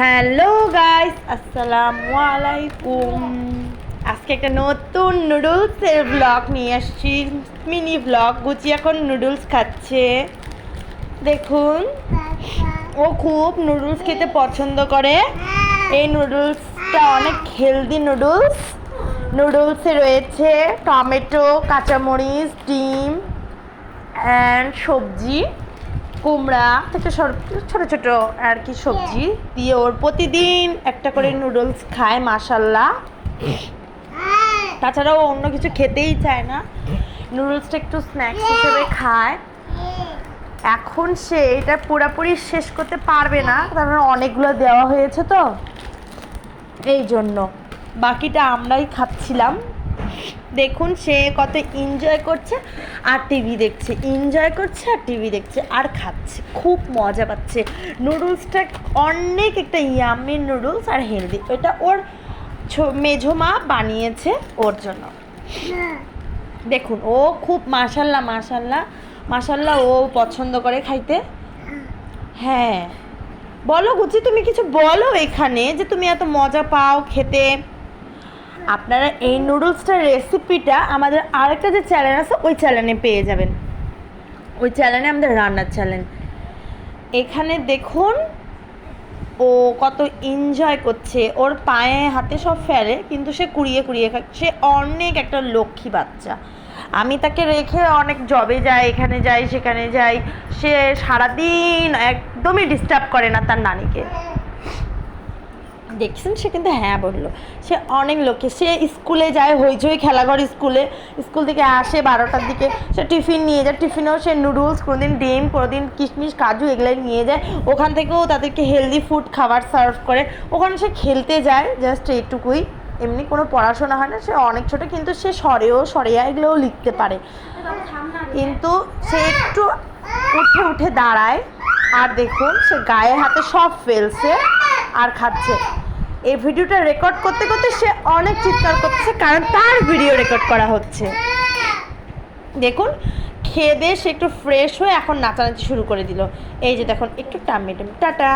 Hello guys আসসালামু আলাইকুম আজকে একটা নতুন নুডলসের ব্লগ নিয়ে আসছি। মিনি ব্লগ গুচি এখন নুডলস খাচ্ছে। দেখুন। ও খুব নুডলস খেতে পছন্দ করে। এই নুডলসটা অনেক হেলদি নুডলস নুডলসে রয়েছে টমেটো, কাঁচামরিচ, ডিম অ্যান্ড সবজি। কুমড়া থেকে ছোট ছোট আর কি সবজি দিয়ে ওর প্রতিদিন একটা করে নুডলস খায় মাসাল্লাহ তাছাড়াও অন্য কিছু খেতেই চায় না। নুডলসটা একটু স্ন্যাক্স হিসেবে খায়। এখন সে এটা পুরোপুরি শেষ করতে পারবে না, কারণ অনেকগুলো দেওয়া হয়েছে তো। এই জন্য। বাকিটা আমরাই খাচ্ছিলাম। দেখুন, সে কত এনজয় করছে আর টিভি দেখছে এনজয় করছে আর টিভি দেখছে আর খাচ্ছে, খুব মজা পাচ্ছে। নুডলসটা অনেক একটা ইয়ামি নুডলস আর হেলদি এটা ওর ছো- মেঝো মা বানিয়েছে ওর জন্য। দেখুন, ও খুব মাসাল্লাহ মাসাল্লাহ মাসাল্লাহ ও পছন্দ করে খাইতে। হ্যাঁ। বলো, গুচি, তুমি কিছু বলো এখানে যে তুমি এত মজা পাও খেতে। আপনারা এই নুডলসটার রেসিপিটা আমাদের আরেকটা যে চ্যানেল আছে, ওই চ্যানেলে পেয়ে যাবেন। ওই চ্যানেলে আমাদের রান্নার চ্যানেল এখানে দেখুন, ও কত এনজয় করছে। ওর পায়ে হাতে সব ফেলে, কিন্তু সে কুড়িয়ে কুড়িয়ে খায় সে অনেক একটা লক্ষ্মী বাচ্চা। আমি তাকে রেখে অনেক জবে যাই, এখানে যাই, সেখানে যাই। সে সারাদিন একদমই ডিস্টার্ব করে না তার নানিকে। দেখছেন? সে কিন্তু হ্যাঁ বলল। সে অনেক লোকে সে স্কুলে যায়, হইচই খেলাঘর স্কুলে। স্কুল থেকে আসে বারোটার দিকে, সে টিফিন নিয়ে যায়। টিফিনেও সে নুডলস, কোনোদিন ডিম, কোনোদিন কিশমিশ, কাজু, এগুলাই নিয়ে যায়। ওখান থেকেও তাদেরকে হেলদি ফুড খাবার সার্ভ করে। ওখানে সে খেলতে যায় জাস্ট এইটুকুই। এমনি কোনো পড়াশোনা হয় না, সে অনেক ছোটো, কিন্তু সে সরেও, সরেয়া এগুলোও লিখতে পারে। কিন্তু সে একটু উঠে উঠে দাঁড়ায়, আর দেখুন সে গায়ে হাতে সব ফেলছে। আর খাচ্ছে। এই ভিডিওটা রেকর্ড করতে করতে সে অনেক চিৎকার করছে, কারণ তার ভিডিও রেকর্ড করা হচ্ছে। দেখুন, খেয়ে দিয়ে সে একটু ফ্রেশ হয়ে এখন নাচানাচি শুরু করে দিল। এই যে দেখুন, একটু টাম্মি টাম্মি টাটা।